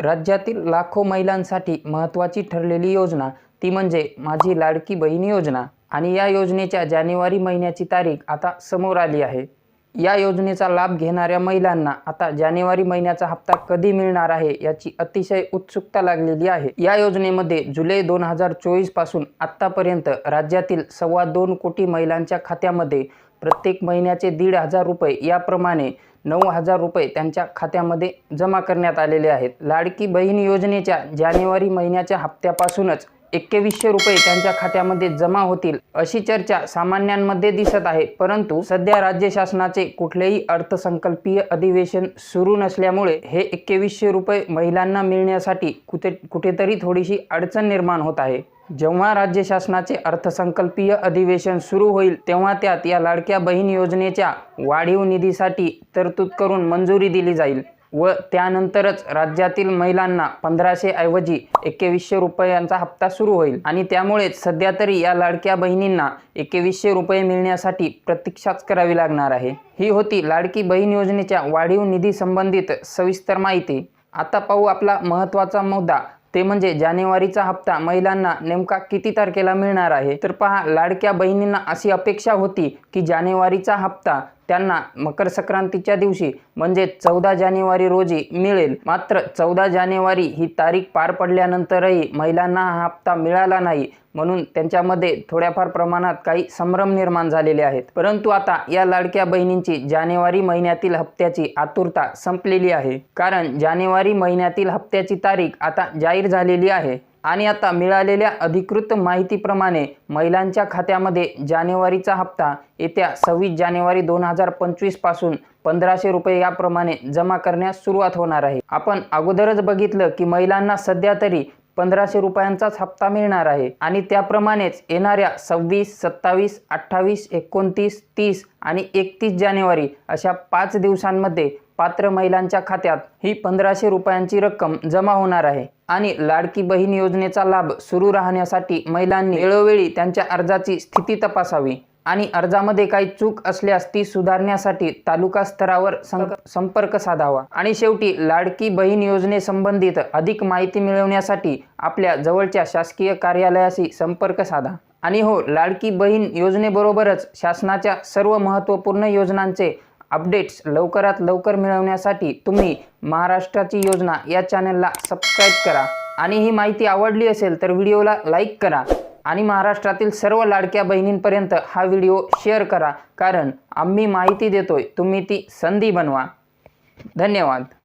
राज्यातील लाखो महिलांसाठी महत्त्वाची ठरलेली योजना ती म्हणजे माझी लाडकी बहीण योजना. आणि या योजनेच्या जानेवारी महिन्याची तारीख आता समोर आली आहे. या योजनेचा लाभ घेणाऱ्या महिलांना आता जानेवारी महिन्याचा हप्ता कधी मिळणार आहे याची अतिशय उत्सुकता लागलेली आहे. या योजनेमध्ये जुलै दोन हजार चोवीसपासून आत्तापर्यंत राज्यातील सव्वा दोन कोटी महिलांच्या खात्यामध्ये प्रत्येक महिन्याचे दीड हजार रुपये याप्रमाणे नऊ हजार रुपये त्यांच्या खात्यामध्ये जमा करण्यात आलेले आहेत. लाडकी बहीण योजनेच्या जानेवारी महिन्याच्या हप्त्यापासूनच एक्केवीसशे रुपये त्यांच्या खात्यामध्ये जमा होतील अशी चर्चा सामान्यांमध्ये दिसत आहे. परंतु सध्या राज्य शासनाचे कुठलेही अर्थसंकल्पीय अधिवेशन सुरू नसल्यामुळे हे एक्केवीसशे रुपये महिलांना मिळण्यासाठी कुठे कुठेतरी थोडीशी अडचण निर्माण होत आहे. जेव्हा राज्य शासनाचे अर्थसंकल्पीय अधिवेशन सुरू होईल तेव्हा त्यात या लाडक्या बहीण योजनेच्या वाढीव निधीसाठी तरतूद करून मंजुरी दिली जाईल व त्यानंतरच राज्यातील महिलांना पंधराशे ऐवजी एकवीसशे रुपयांचा हप्ता सुरू होईल. आणि त्यामुळेच सध्या तरी या लाडक्या बहिणींना एकवीसशे रुपये मिळण्यासाठी प्रतीक्षाच करावी लागणार आहे. ही होती लाडकी बहीण योजनेच्या वाढीव निधी संबंधित सविस्तर माहिती. आता पाहू आपला महत्त्वाचा मुद्दा ते म्हणजे जानेवारीचा हप्ता महिलांना नेमका किती तारखेला मिळणार आहे? तर पहा लाडक्या बहिणींना अशी अपेक्षा होती की जानेवारीचा हप्ता त्यांना मकर संक्रांतीच्या दिवशी म्हणजे चौदा जानेवारी रोजी मिळेल. मात्र चौदा जानेवारी ही तारीख पार पडल्यानंतरही महिलांना हा हप्ता मिळाला नाही म्हणून त्यांच्यामध्ये थोड्याफार प्रमाणात काही संभ्रम निर्माण झालेले आहेत. परंतु आता या लाडक्या बहिणींची जानेवारी महिन्यातील हप्त्याची आतुरता संपलेली आहे. कारण जानेवारी महिन्यातील हप्त्याची तारीख आता जाहीर झालेली आहे. आणि आता मिळालेल्या अधिकृत माहितीप्रमाणे महिलांच्या खात्यामध्ये जानेवारीचा हप्ता येत्या सव्वीस जानेवारी दोन हजार पंचवीसपासून पंधराशे रुपये याप्रमाणे जमा करण्यास सुरुवात होणार आहे. आपण अगोदरच बघितलं की महिलांना सध्या तरी पंधराशे रुपयांचाच हप्ता मिळणार आहे आणि त्याप्रमाणेच येणाऱ्या सव्वीस सत्तावीस अठ्ठावीस एकोणतीस तीस आणि एकतीस जानेवारी अशा पाच दिवसांमध्ये पात्र महिलांच्या खात्यात ही पंधराशे रुपयांची रक्कम जमा होणार आहे. आणि लाडकी बहीण योजनेचा लाभ सुरू राहण्यासाठी महिलांनी वेळोवेळी त्यांच्या अर्जाची स्थिती तपासावी. आणि अर्जामध्ये काही चूक असल्यास ती सुधारण्यासाठी तालुका स्तरावर संपर्क साधावा. आणि शेवटी लाडकी बहीण योजनेसंबंधित अधिक माहिती मिळवण्यासाठी आपल्या जवळच्या शासकीय कार्यालयाशी संपर्क साधा. आणि हो लाडकी बहीण योजनेबरोबरच शासनाच्या सर्व महत्त्वपूर्ण योजनांचे अपडेट्स लवकरात लवकर मिळवण्यासाठी तुम्ही महाराष्ट्राची योजना या चॅनलला सबस्क्राईब करा. आणि ही माहिती आवडली असेल तर व्हिडिओला लाईक करा आणि महाराष्ट्रातील सर्व लाडक्या बहिणींपर्यंत हा व्हिडिओ शेअर करा. कारण आम्ही माहिती देतोय तुम्ही ती संधी बनवा. धन्यवाद.